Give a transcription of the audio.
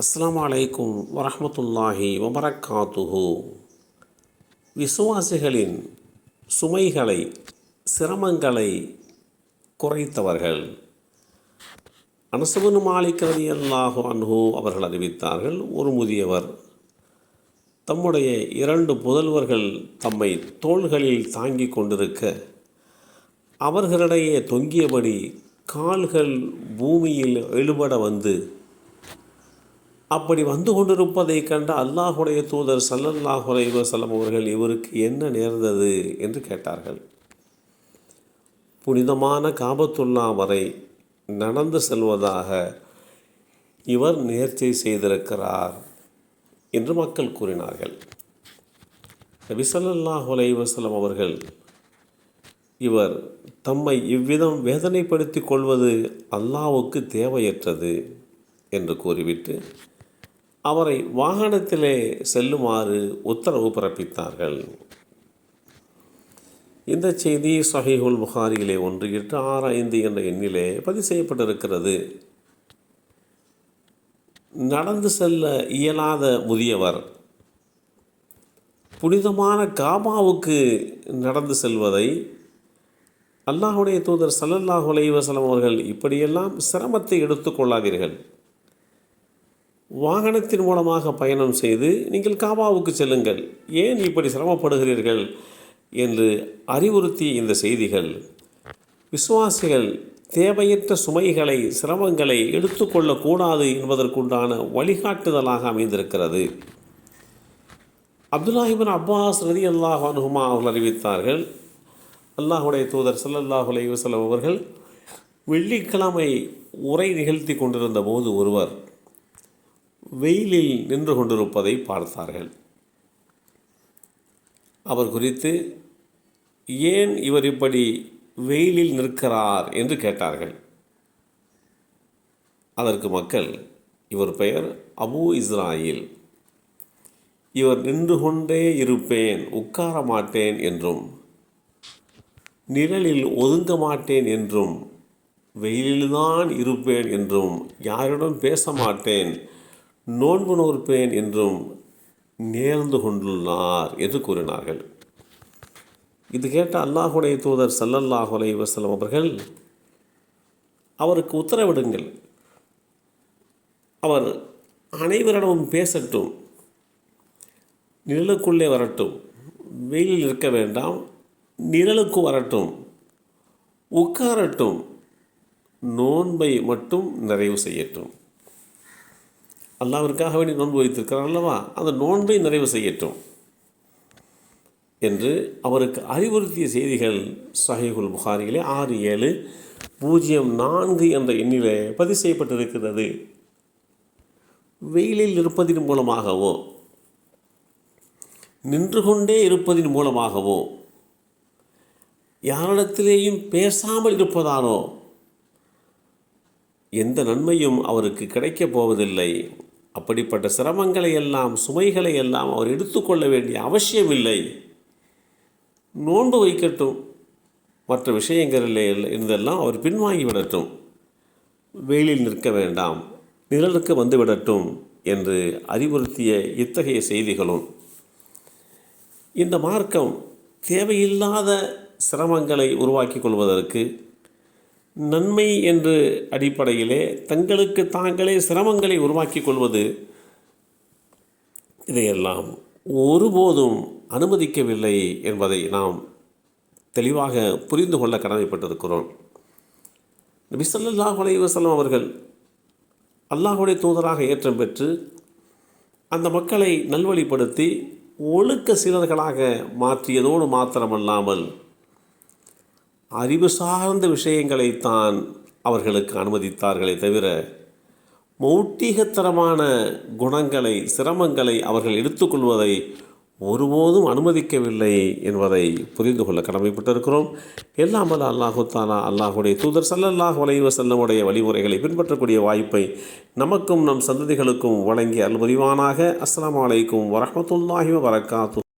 அஸ்லாம் அலைக்கும் வரமத்துல்லாஹி வபரக்காத்துஹு. விசுவாசிகளின் சுமைகளை சிரமங்களை குறைத்தவர்கள். அனசுபன் மாலிக் ரதி அல்லாஹு அன்ஹு அவர்கள் அறிவித்தார்கள் ஒரு முதியவர் தம்முடைய இரண்டு புதல்வர்கள் தம்மை தோள்களில் தாங்கிக் கொண்டிருக்க அவர்களிடையே தொங்கியபடி கால்கள் பூமியில் எழுபட வந்து அப்படி வந்து கொண்டிருப்பதை கண்ட அல்லாஹுடைய தூதர் சல்லல்லாஹு அலைஹி அவர்கள் இவருக்கு என்ன நேர்ந்தது என்று கேட்டார்கள். புனிதமான காபத்துல்லா வரை நடந்து செல்வதாக இவர் நேர்ச்சை செய்திருக்கிறார் என்று மக்கள் கூறினார்கள். நபிசல்லாஹுலை வசலம் அவர்கள் இவர் தம்மை இவ்விதம் வேதனைப்படுத்திக் கொள்வது அல்லாவுக்கு தேவையற்றது என்று கூறிவிட்டு அவரை வாகனத்திலே செல்லுமாறு உத்தரவு பிறப்பித்தார்கள். இந்த செய்தி சஹிஹுல் புகாரியிலே ஒன்று எட்டு ஆறு ஐந்து என்ற எண்ணிலே பதிவு செய்யப்பட்டிருக்கிறது. நடந்து செல்ல இயலாத முதியவர் புனிதமான காபாவுக்கு நடந்து செல்வதை அல்லாஹுடைய தூதர் சல்லல்லாஹு அலைஹி அவர்கள் இப்படியெல்லாம் சிரமத்தை எடுத்துக்கொள்ளாதீர்கள் வாகனத்தின் மூலமாக பயணம் செய்து நீங்கள் காபாவுக்கு செல்லுங்கள். ஏன் இப்படி சிரமப்படுகிறீர்கள்? என்று அறிவுறுத்திய இந்த செய்திகள் விசுவாசிகள் தேவையற்ற சுமைகளை சிரமங்களை எடுத்துக்கொள்ளக்கூடாது என்பதற்குண்டான வழிகாட்டுதலாக அமைந்திருக்கிறது. அப்துல்லாஹிபின் அப்பாஸ் ரதி அல்லாஹ் அனுகுமா அவர்கள் அறிவித்தார்கள் அல்லாஹுடைய தூதர் சல்லல்லாஹு அலைவசலம் அவர்கள் வெள்ளிக்கிழமை உரை நிகழ்த்தி கொண்டிருந்த போது ஒருவர் வெயிலில் நின்று கொண்டிருப்பதை பார்த்தார்கள். அவர் குறித்து ஏன் இவர் இப்படி வெயிலில் நிற்கிறார்? என்று கேட்டார்கள். அதற்கு மக்கள் இவர் பெயர் அபு இஸ்ராயில். இவர் நின்று கொண்டே இருப்பேன் உட்கார மாட்டேன் என்றும் நிழலில் ஒதுங்க மாட்டேன் என்றும் வெயிலில்தான் இருப்பேன் என்றும் யாரிடம் பேச மாட்டேன் நோன்பு நோற்பேன் என்றும் நேர்ந்து கொண்டுள்ளார் என்று கூறினார்கள். இது கேட்ட அல்லாஹுடைய தூதர் சல்லல்லாஹு அலை வசலம் அவர்கள் அவருக்கு உத்தரவிடுங்கள். அவர் அனைவரிடமும் பேசட்டும். நிழலுக்குள்ளே வரட்டும். வெயிலில் இருக்க வேண்டாம். நிழலுக்கு வரட்டும். உட்காரட்டும். நோன்பை மட்டும் நிறைவு செய்யட்டும். அல்லாவிற்காக வேண்டி நோன்பு வைத்திருக்கிறார் அல்லவா? அந்த நோன்பை நிறைவு செய்யட்டும் என்று அவருக்கு அறிவுறுத்திய செய்திகள் சஹிகுல் புகாரியிலே ஆறு ஏழு பூஜ்ஜியம் நான்கு என்ற எண்ணிலே பதிவு செய்யப்பட்டிருக்கிறது. வெயிலில் இருப்பதின் மூலமாகவோ நின்று கொண்டே இருப்பதின் மூலமாகவோ யாரிடத்திலேயும் பேசாமல் இருப்பதானோ எந்த நன்மையும் அவருக்கு கிடைக்கப் போவதில்லை. அப்படிப்பட்ட சிரமங்களை எல்லாம் சுமைகளை எல்லாம் அவர் எடுத்துக்கொள்ள வேண்டிய அவசியமில்லை. நோன்பு வைக்கட்டும். மற்ற விஷயங்களில் இருந்தெல்லாம் அவர் பின்வாங்கி விடட்டும். வெயிலில் நிற்க வேண்டாம். நிழலுக்கு வந்து விடட்டும் என்று அறிவுறுத்திய இத்தகைய செய்திகளும். இந்த மார்க்கம் தேவையில்லாத சிரமங்களை உருவாக்கி கொள்வதற்கு நன்மை என்று அடிப்படையிலே தங்களுக்கு தாங்களே சிரமங்களை உருவாக்கி கொள்வது இதையெல்லாம் ஒருபோதும் அனுமதிக்கவில்லை என்பதை நாம் தெளிவாக புரிந்து கொள்ள கடமைப்பட்டிருக்கிறோம். நபி ஸல்லல்லாஹு அலைஹி அவர்கள் அல்லாஹுடைய தூதராக ஏற்றம் பெற்று அந்த மக்களை நல்வழிப்படுத்தி ஒழுக்க சீரர்களாக மாற்றியதோடு மாத்திரமல்லாமல் அறிவு சார்ந்த விஷயங்களைத்தான் அவர்களுக்கு அனுமதித்தார்களே தவிர மௌட்டிகத்தரமான குணங்களை சிரமங்களை அவர்கள் எடுத்துக்கொள்வதை ஒருபோதும் அனுமதிக்கவில்லை என்பதை புரிந்து கொள்ள கடமைப்பட்டிருக்கிறோம். எல்லாம் அல்ல அல்லாஹு தாலா அல்லாஹுடைய தூதர் சல்லல்லாஹ் வலைவ செல்லமுடைய வழிமுறைகளை பின்பற்றக்கூடிய வாய்ப்பை நமக்கும் நம் சந்ததிகளுக்கும் வழங்கி அல்புரிவானாக அஸ்லாம் வலைக்கும் வரமத்துல்லாஹி வரகாத்து